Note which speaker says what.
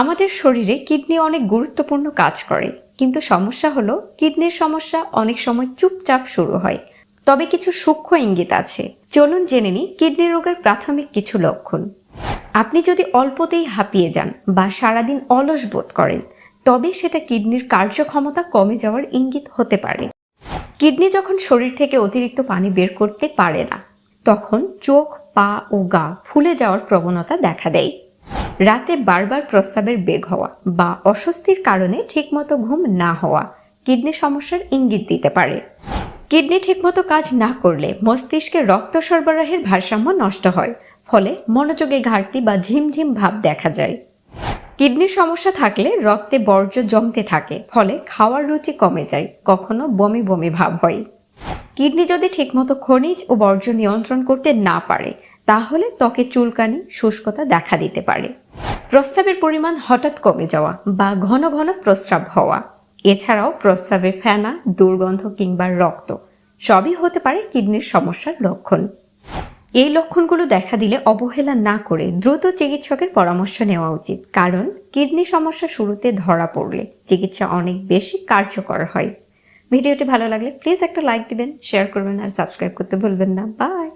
Speaker 1: আমাদের শরীরে কিডনি অনেক গুরুত্বপূর্ণ কাজ করে, কিন্তু সমস্যা হলো কিডনির সমস্যা অনেক সময় চুপচাপ শুরু হয়। তবে কিছু সূক্ষ্ম ইঙ্গিত আছে। চলুন জেনে নিই কিডনি রোগের প্রাথমিক কিছু লক্ষণ। আপনি যদি অল্পতেই হাঁপিয়ে যান বা সারাদিন অলস বোধ করেন, তবে সেটা কিডনির কার্যক্ষমতা কমে যাওয়ার ইঙ্গিত হতে পারে। কিডনি যখন শরীর থেকে অতিরিক্ত পানি বের করতে পারে না, তখন চোখ, পা ও গা ফুলে যাওয়ার প্রবণতা দেখা দেয়। রাতে বারবার প্রস্রাবের বেগ হওয়া বা অস্বস্তির কারণে ঠিকমতো ঘুম না হওয়া কিডনি সমস্যার ইঙ্গিত দিতে পারে। কিডনি ঠিকমতো কাজ না করলে মস্তিষ্কে রক্ত সরবরাহের ভারসাম্য নষ্ট হয়, ফলে মনোযোগে ঘাটতি বা ঝিমঝিম ভাব দেখা যায়। কিডনির সমস্যা থাকলে রক্তে বর্জ্য জমতে থাকে, ফলে খাওয়ার রুচি কমে যায়, কখনো বমি বমি ভাব হয়। কিডনি যদি ঠিকমতো খনিজ ও বর্জ্য নিয়ন্ত্রণ করতে না পারে তাহলে ত্বকে চুলকানি, শুষ্কতা দেখা দিতে পারে। প্রস্রাবের পরিমাণ হঠাৎ কমে যাওয়া বা ঘন ঘন প্রস্রাব হওয়া। এছাড়াও প্রস্রাবে ফেনা, দুর্গন্ধ কিংবা রক্ত, সবই হতে পারে কিডনির সমস্যার লক্ষণ। এই লক্ষণগুলো দেখা দিলে অবহেলা না করে দ্রুত চিকিৎসকের পরামর্শ নেওয়া উচিত। কারণ কিডনি সমস্যা শুরুতে ধরা পড়লে চিকিৎসা অনেক বেশি কার্যকর হয়। ভিডিওটি ভালো লাগলে প্লিজ একটা লাইক দিবেন, শেয়ার করবেন আর সাবস্ক্রাইব করতে ভুলবেন না। বাই!